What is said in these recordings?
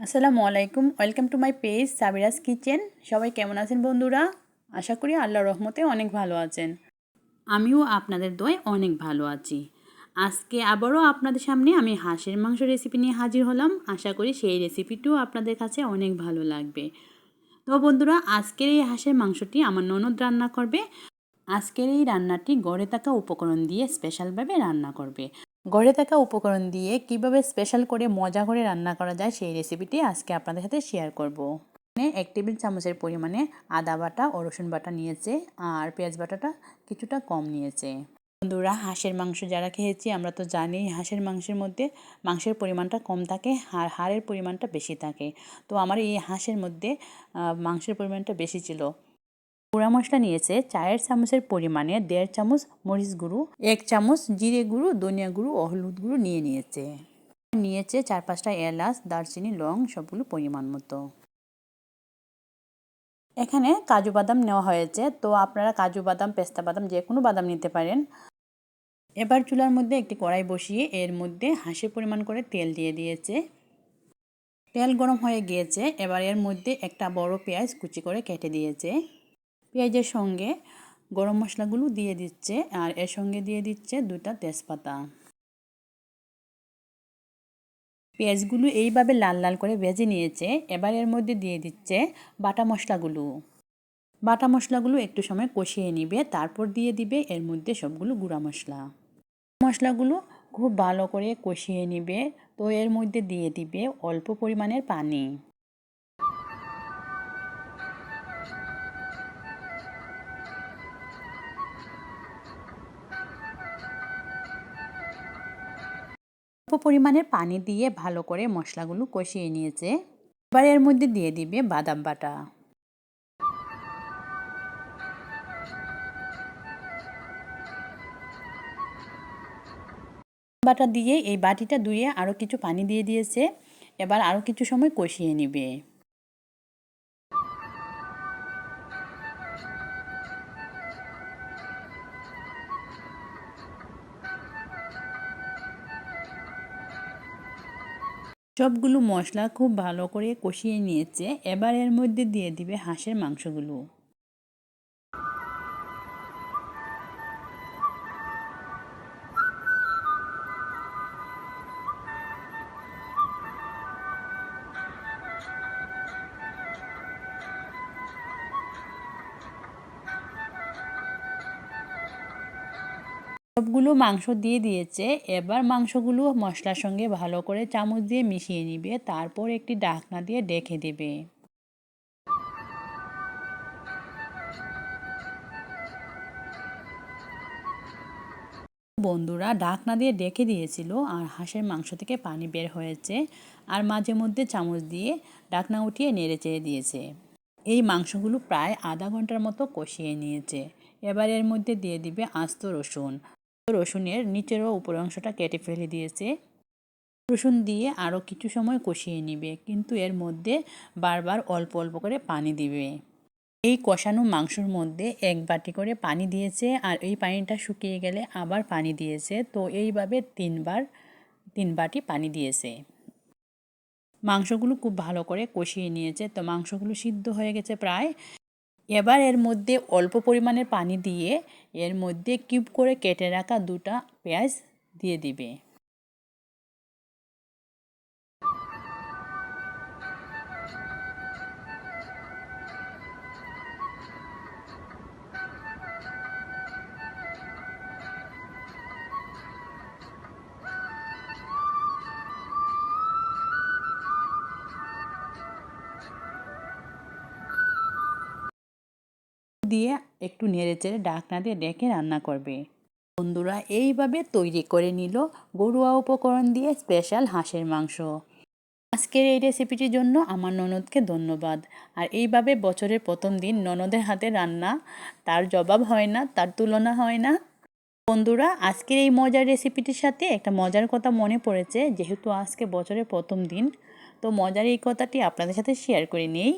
আসসালামু আলাইকুম। Welcome to my page Sabira's kitchen সবাই কেমন আছেন বন্ধুরা? আশা করি আল্লাহ রহমতে অনেক ভালো আছেন। আমিও আপনাদের দোয় অনেক ভালো আছি। আজকে আবারও আপনাদের সামনে আমি হাঁসের মাংস রেসিপি নিয়ে হাজির হলাম। আশা করি সেই রেসিপিটিও আপনাদের কাছে অনেক ভালো লাগবে। তো বন্ধুরা, আজকের এই হাঁসের মাংসটি আমার ননদ রান্না করবে। আজকের এই রান্নাটি গড়ে থাকা উপকরণ দিয়ে স্পেশালভাবে রান্না করবে। গড়ে থাকা উপকরণ দিয়ে কীভাবে স্পেশাল করে মজা করে রান্না করা যায় সেই রেসিপিটি আজকে আপনাদের সাথে শেয়ার করব। এক টেবিল চামচের পরিমাণে আদা বাটা ও রসুন বাটা নিয়েছে আর পেঁয়াজ বাটাটা কিছুটা কম নিয়েছে। বন্ধুরা, হাঁসের মাংস যারা খেয়েছি, আমরা তো জানি হাঁসের মাংসের মধ্যে মাংসের পরিমাণটা কম থাকে আর হাড়ের পরিমাণটা বেশি থাকে। তো আমার এই হাঁসের মধ্যে মাংসের পরিমাণটা বেশি ছিল। গুঁড়া মশলা নিয়েছে, চায়ের চামচের পরিমাণে দেড় চামচ মরিচ গুঁড়ো, এক চামচ জিরে গুঁড়ো, ধনিয়া গুঁড়ো ও হলুদ গুঁড়ো নিয়ে নিয়েছে। নিয়েছে চার পাঁচটা এলাচ, দারচিনি, লং, সবগুলো পরিমাণ মতো। এখানে কাজু বাদাম নেওয়া হয়েছে, তো আপনারা কাজু বাদাম, পেস্তা বাদাম যে কোনো বাদাম নিতে পারেন। এবার চুলার মধ্যে একটি কড়াই বসিয়ে এর মধ্যে হাঁসের পরিমাণ করে তেল দিয়ে দিয়েছে। তেল গরম হয়ে গিয়েছে, এবার এর মধ্যে একটা বড় পেঁয়াজ কুচি করে কেটে দিয়েছে। পেঁয়াজের সঙ্গে গরম মশলাগুলো দিয়ে দিচ্ছে আর এর সঙ্গে দিয়ে দিচ্ছে দুটা তেজপাতা। পেঁয়াজগুলো এইভাবে লাল লাল করে ভেজে নিয়েছে, এবার এর মধ্যে দিয়ে দিচ্ছে বাটা মশলাগুলো। বাটা মশলাগুলো একটু সময় কষিয়ে নিবে, তারপর দিয়ে দিবে এর মধ্যে সবগুলো গুঁড়া মশলা। মশলাগুলো খুব ভালো করে কষিয়ে নিবে, তো এর মধ্যে দিয়ে দিবে অল্প পরিমাণের পানি। অল্প পরিমাণের পানি দিয়ে ভালো করে মশলাগুলো কষিয়ে নিয়েছে। এবার এর মধ্যে দিয়ে দিবে বাদাম বাটা। বাটা দিয়ে এই বাটিটা ধুয়ে আরও কিছু পানি দিয়ে দিয়েছে। এবার আরও কিছু সময় কষিয়ে নিবে। সবগুলো মশলা খুব ভালো করে কষিয়ে নিয়েছে। এবার এর মধ্যে দিয়ে দিবে হাঁসের মাংসগুলো। সবগুলো মাংস দিয়ে দিয়েছে। এবার মাংসগুলো মশলার সঙ্গে ভালো করে চামচ দিয়ে মিশিয়ে নিবে। তারপর একটি ডাকনা দিয়ে ডেকে দেবে। বন্ধুরা ডাকনা দিয়ে ডেকে দিয়েছিল আর হাঁসের মাংস থেকে পানি বের হয়েছে আর মাঝে মধ্যে চামচ দিয়ে ডাকনা উঠিয়ে নেড়ে চেড়ে দিয়েছে। এই মাংসগুলো প্রায় আধা ঘণ্টার মতো কষিয়ে নিয়েছে। এবার এর মধ্যে দিয়ে দিবে আস্ত রসুন। রসুনের নিচের উপর অংশটা কেটে ফেলে দিয়েছে। রসুন দিয়ে আরও কিছু সময় কষিয়ে নিবে, কিন্তু এর মধ্যে বারবার অল্প অল্প করে পানি দিবে। এই কষানো মাংসর মধ্যে এক বাটি করে পানি দিয়েছে আর এই পানিটা শুকিয়ে গেলে আবার পানি দিয়েছে, তো এইভাবে তিনবার, তিন বাটি পানি দিয়েছে। মাংসগুলো খুব ভালো করে কষিয়ে নিয়েছে, তো মাংসগুলো সিদ্ধ হয়ে গেছে প্রায়। এবার এর মধ্যে অল্প পরিমাণের পানি দিয়ে এর মধ্যে কিউব করে কেটে রাখা দুটা পেঁয়াজ দিয়ে দিবে। দিয়ে একটু নেড়ে চেড়ে ডাকনা দিয়ে ডেকে রান্না করবে। বন্ধুরা এইভাবে তৈরি করে নিল গরুয়া উপকরণ দিয়ে স্পেশাল হাঁসের মাংস। আজকের এই রেসিপিটির জন্য আমার ননদকে ধন্যবাদ। আর এইভাবে বছরের প্রথম দিন ননদের হাতে রান্না, তার জবাব হয় না, তার তুলনা হয় না। বন্ধুরা, আজকের এই মজার রেসিপিটির সাথে একটা মজার কথা মনে পড়েছে, যেহেতু আজকে বছরের প্রথম দিন, তো মজার এই কথাটি আপনাদের সাথে শেয়ার করে নিই।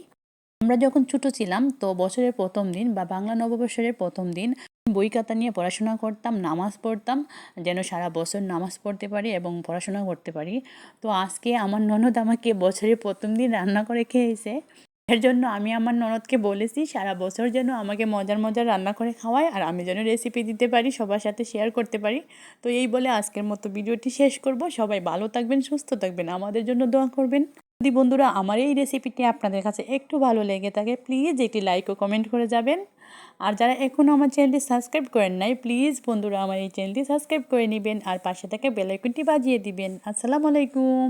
আমরা যখন ছোটো ছিলাম, তো বছরের প্রথম দিন বা বাংলা নববর্ষের প্রথম দিন বই খাতা নিয়ে পড়াশোনা করতাম, নামাজ পড়তাম, যেন সারা বছর নামাজ পড়তে পারি এবং পড়াশোনা করতে পারি। তো আজকে আমার ননদ আমাকে বছরের প্রথম দিন রান্না করে খেয়েছে। এর জন্য আমি আমার ননদকে বলেছি, সারা বছর যেন আমাকে মজার মজার রান্না করে খাওয়ায় আর আমি যেন রেসিপি দিতে পারি, সবার সাথে শেয়ার করতে পারি। তো এই বলে আজকের মতো ভিডিওটি শেষ করব। সবাই ভালো থাকবেন, সুস্থ থাকবেন। আমাদের জন্য দোয়া করবেন। যদি বন্ধুরা আমার এই রেসিপিটি আপনাদের কাছে একটু ভালো লেগে থাকে প্লিজ একটি লাইক ও কমেন্ট করে যাবেন। আর যারা এখনও আমার চ্যানেলটি সাবস্ক্রাইব করেন নাই প্লিজ বন্ধুরা আমার এই চ্যানেলটি সাবস্ক্রাইব করে নেবেন আর পাশে থেকে বেলাইকনটি বাজিয়ে দিবেন। আসসালামু আলাইকুম।